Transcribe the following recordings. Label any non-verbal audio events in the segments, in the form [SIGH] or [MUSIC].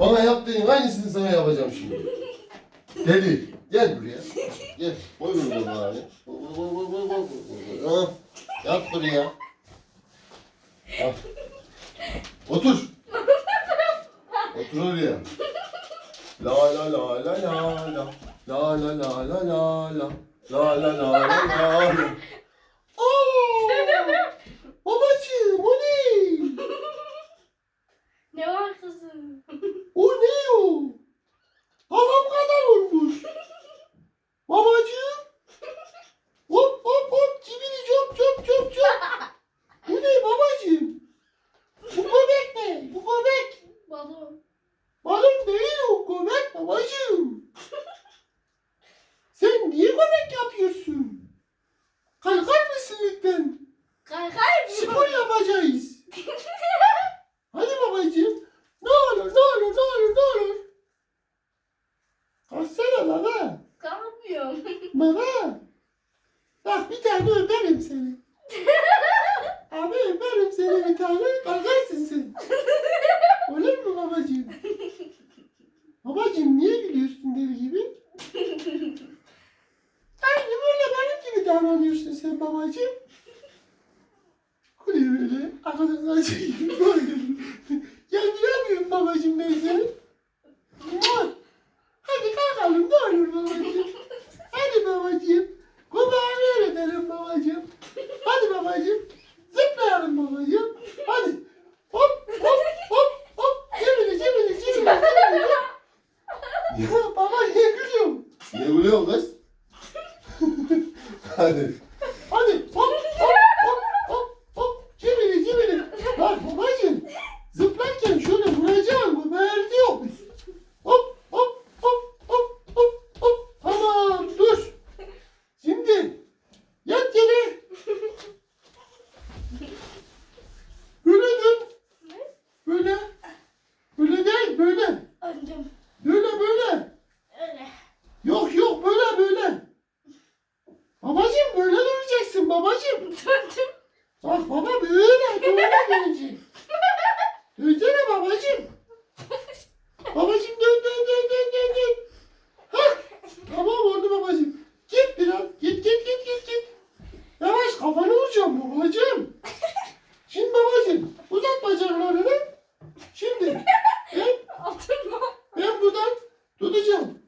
Bana yaptığın aynısını sana yapacağım şimdi. [LAUGHS] Deli. Gel buraya. Gel. Koy bunu bana abi. Koy, koy, koy, koy, koy, koy. Ha, Yat buraya. Al. Otur. Otur oraya. La la la la la la. La la la la la la. La la la la la la. Seni. [LAUGHS] Abi öperim seni bir tane. Kalkarsın sen. Olur mu babacığım? Babacığım niye gülüyorsun deli gibi? Aynı böyle benim gibi davranıyorsun sen babacığım. Kuruyor öyle. Arkadan [LAUGHS] böyle. Geldiremiyorum babacığım ben seni. Muah. Hadi kalkalım ne olur babacığım. Hadi babacığım. Kubağı öğretelim babacığım. Hadi babacığım. Zıplayalım babacığım. Hadi. Hop hop hop hop. Cimri cimri cimri cimri. Ya baba niye gülüyorsun? Niye gülüyorsun kız? Hadi. Hadi yapacağım?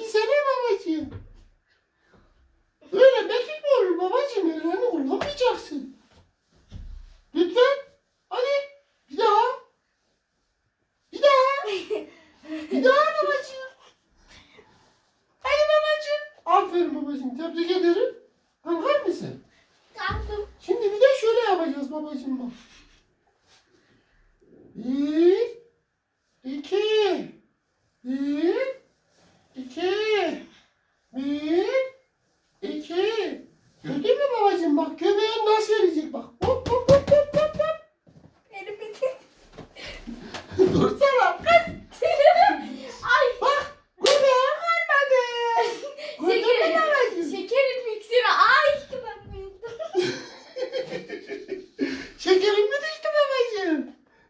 Hadi sene babacığım. Böyle mekik mi olur babacığım? Ellerini kullanmayacaksın. Lütfen. Hadi. Bir daha. Bir daha. [LAUGHS] Bir daha babacığım. Hadi babacığım. Aferin babacığım. Tebrik ederim. Kalkar mısın? Kalktım. Şimdi bir de şöyle yapacağız babacığım bak. Bir, Şekerim mi düştü babacığım?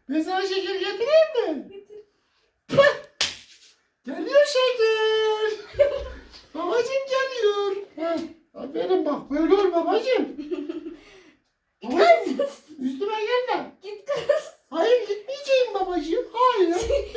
Ben sana şeker getireyim mi? Getir. geliyor şeker. [LAUGHS] babacığım geliyor. Ha, aferin bak böyle ol [LAUGHS] babacığım. Git kız. Üstüme gelme. Git kız. Hayır gitmeyeceğim babacığım. Hayır. [LAUGHS]